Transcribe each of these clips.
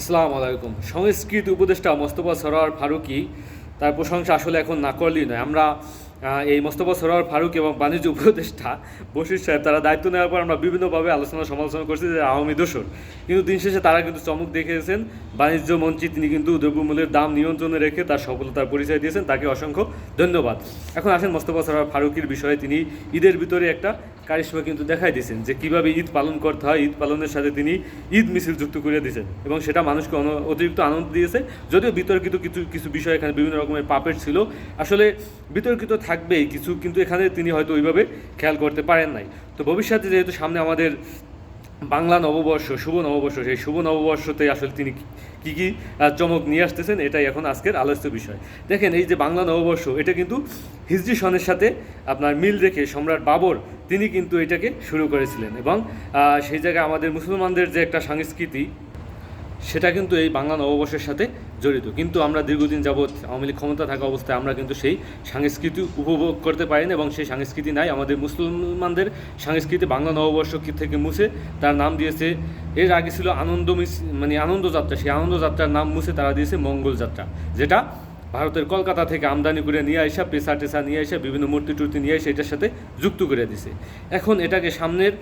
আসসালামু আলাইকুম। সংস্কৃত উপদেষ্টা মোস্তফা সরোয়ার ফারুকি, তার প্রশংসা আসলে এখন না করলেই নয়। আমরা এই মোস্তফা সরোয়ার ফারুক এবং বাণিজ্য উপদেষ্টা বশির সাহেব, তারা দায়িত্ব নেওয়ার পর আমরা বিভিন্নভাবে আলোচনা সমালোচনা করছি যে আওয়ামী দোষর। কিন্তু দিন শেষে তারা কিন্তু চমক দেখিয়েছেন। বাণিজ্য মন্ত্রী, তিনি কিন্তু দ্রব্যমূল্যের দাম নিয়ন্ত্রণে রেখে তার সফলতার পরিচয় দিয়েছেন। তাকে অসংখ্য ধন্যবাদ। এখন আসেন মোস্তফা সরোয়ার ফারুকির বিষয়ে। তিনি ঈদের ভিতরে একটা কারিশ্মা কিন্তু দেখাই দিয়েছেন যে কীভাবে ঈদ পালন করতে হয়, ঈদ পালনের সাথে তিনি ঈদ মিছিল যুক্ত করে দিয়েছেন এবং সেটা মানুষকে অতিরিক্ত আনন্দ দিয়েছে। যদিও বিতর্কিত কিছু কিছু বিষয় এখানে বিভিন্ন রকমের পাপের ছিল। আসলে বিতর্কিত থাকবেই, কিছু কিন্তু এখানে তিনি হয়তো ওইভাবে খেয়াল করতে পারেন নাই। তো ভবিষ্যতে যেহেতু সামনে আমাদের বাংলা নববর্ষ, শুভ নববর্ষ, সেই শুভ নববর্ষতে আসলে তিনি কী কি চমক নিয়ে আসতেছেন, এটাই এখন আজকের আলোচ্য বিষয়। দেখেন, এই যে বাংলা নববর্ষ, এটা কিন্তু হিজরি সনের সাথে আপনার মিল রেখে সম্রাট বাবর, তিনি কিন্তু এটাকে শুরু করেছিলেন। এবং সেই জায়গায় আমাদের মুসলমানদের যে একটা সংস্কৃতি, সেটা কিন্তু এই বাংলা নববর্ষের সাথে জড়িত। কিন্তু আমরা দীর্ঘদিন যাবৎ আওয়ামী লীগ ক্ষমতা থাকা অবস্থায় আমরা কিন্তু সেই সংস্কৃতি উপভোগ করতে পারি না এবং সেই সংস্কৃতি নাই। আমাদের মুসলমানদের সংস্কৃতি বাংলা নববর্ষ থেকে মুছে, তার নাম দিয়েছে, এর আগে ছিল আনন্দ মানে আনন্দযাত্রা। সেই আনন্দযাত্রার নাম মুছে তারা দিয়েছে মঙ্গল যাত্রা যেটা ভারতের কলকাতা থেকে আমদানি করে নিয়ে আসা পেশা টেসা নিয়ে আসা বিভিন্ন মূর্তি টুর্তি নিয়ে এসে এটার সাথে যুক্ত করে দিছে। এখন এটাকে সামনের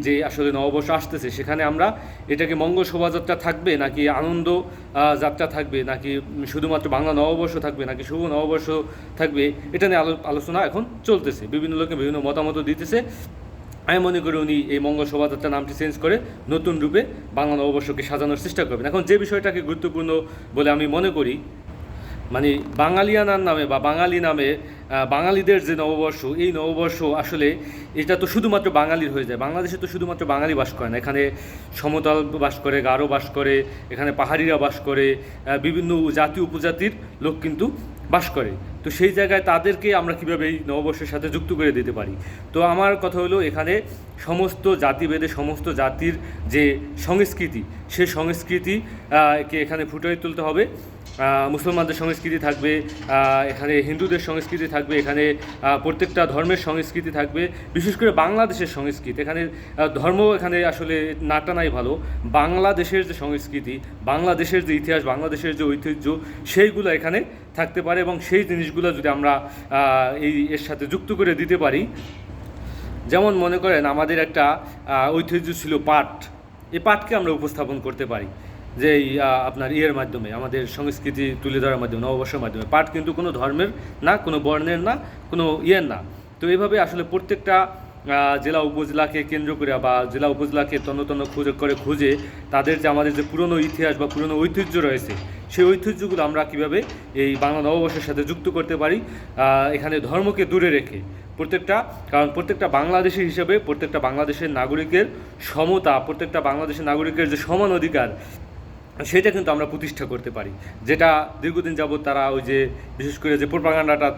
যে আসলে নববর্ষ আসতেছে, সেখানে আমরা এটাকে মঙ্গল শোভাযাত্রা থাকবে নাকি আনন্দ যাত্রা থাকবে, নাকি শুধুমাত্র বাংলা নববর্ষ থাকবে, নাকি শুভ নববর্ষ থাকবে, এটা নিয়ে আলো- আলোচনা এখন চলতেছে। বিভিন্ন লোকে বিভিন্ন মতামত দিতেছে। আমি মনে করি উনি এই মঙ্গল শোভাযাত্রা নামটি চেঞ্জ করে নতুন রূপে বাংলা নববর্ষকে সাজানোর চেষ্টা করবেন। এখন যে বিষয়টাকে গুরুত্বপূর্ণ বলে আমি মনে করি মানে বাঙালিয়ানার নামে বা বাঙালি নামে বাঙালিদের যে নববর্ষ, এই নববর্ষ আসলে এটা তো শুধুমাত্র বাঙালির হয়ে যায়। বাংলাদেশে তো শুধুমাত্র বাঙালি বাস করে না। এখানে সমতল বাস করে গারো বাস করে, এখানে পাহাড়িরা বাস করে বিভিন্ন জাতি উপজাতির লোক কিন্তু বাস করে। তো সেই জায়গায় তাদেরকে আমরা কীভাবে এই নববর্ষের সাথে যুক্ত করে দিতে পারি? তো আমার কথা হলো, এখানে সমস্ত জাতিভেদে, সমস্ত জাতির যে সংস্কৃতি সেই সংস্কৃতি কে এখানে ফুটিয়ে তুলতে হবে। মুসলমানদের সংস্কৃতি থাকবে এখানে হিন্দুদের সংস্কৃতি থাকবে, এখানে প্রত্যেকটা ধর্মের সংস্কৃতি থাকবে, বিশেষ করে বাংলাদেশের সংস্কৃতি। এখানে ধর্ম এখানে আসলে নাটা নাই ভালো। বাংলাদেশের যে সংস্কৃতি, বাংলাদেশের যে ইতিহাস, বাংলাদেশের যে ঐতিহ্য, সেইগুলো এখানে থাকতে পারে এবং সেই জিনিসগুলো যদি আমরা এই এর সাথে যুক্ত করে দিতে পারি, যেমন মনে করেন আমাদের একটা ঐতিহ্য ছিল পাট। এই পাটকে আমরা উপস্থাপন করতে পারি। যে এই আপনার ইয়ের মাধ্যমে, আমাদের সংস্কৃতি তুলে ধরার মাধ্যমে, নববর্ষের মাধ্যমে। পাঠ কিন্তু কোনো ধর্মের না, কোনো বর্ণের না, কোনো ইয়ের না। তো এইভাবে আসলে প্রত্যেকটা জেলা উপজেলাকে কেন্দ্র করে বা জেলা উপজেলাকে তন্ন তন্ন খুঁজে করে খুঁজে তাদের যে আমাদের যে পুরনো ইতিহাস বা পুরনো ঐতিহ্য রয়েছে, সেই ঐতিহ্যগুলো আমরা কীভাবে এই বাংলা নববর্ষের সাথে যুক্ত করতে পারি এখানে ধর্মকে দূরে রেখে। প্রত্যেকটা, কারণ প্রত্যেকটা বাংলাদেশি হিসেবে প্রত্যেকটা বাংলাদেশের নাগরিকের সমতা, প্রত্যেকটা বাংলাদেশের নাগরিকের যে সমান অধিকার সেটা কিন্তু আমরা প্রতিষ্ঠা করতে পারি। যেটা দীর্ঘদিন যাবৎ তারা ওই যে, বিশেষ করে যে প্রোপাগান্ডাটা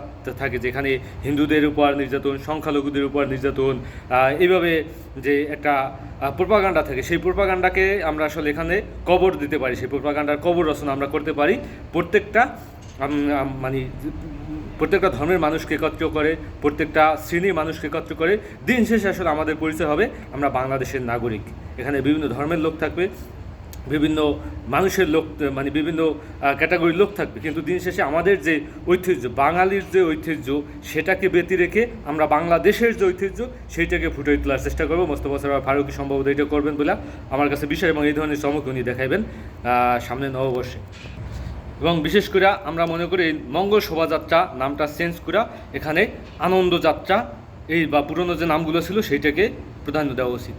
থাকে, যেখানে হিন্দুদের উপর নির্যাতন, সংখ্যালঘুদের উপর নির্যাতন এইভাবে যে একটা প্রোপাগান্ডা থাকে, সেই প্রোপাগান্ডাকে আমরা আসলে এখানে কবর দিতে পারি, সেই প্রোপাগান্ডার কবর রচনা আমরা করতে পারি। প্রত্যেকটা মানে প্রত্যেকটা ধর্মের মানুষকে একত্র করে, প্রত্যেকটা শ্রেণির মানুষকে একত্র করে, দিন শেষে আসলে আমাদের পরিচয় হবে, আমরা বাংলাদেশের নাগরিক। এখানে বিভিন্ন ধর্মের লোক থাকবে বিভিন্ন মানুষের লোক মানে বিভিন্ন ক্যাটাগরির লোক থাকবে। কিন্তু দিন শেষে আমাদের যে ঐতিহ্য, বাঙালির যে ঐতিহ্য, সেটাকে ব্যতি রেখে আমরা বাংলাদেশের যে ঐতিহ্য, সেইটাকে ফুটিয়ে তোলার চেষ্টা করব। মোস্তফা সরোয়ার ফারুকি সম্ভবত এটা করবেন বলে আমার কাছে বিষয় এবং এই ধরনের চমক উনি দেখাইবেন সামনে নববর্ষে। এবং বিশেষ করে আমরা মনে করি মঙ্গল শোভাযাত্রা নামটা চেঞ্জ করে এখানে আনন্দ যাত্রা, এই বা পুরনো যে নামগুলো ছিল, সেইটাকে প্রাধান্য দেওয়া উচিত।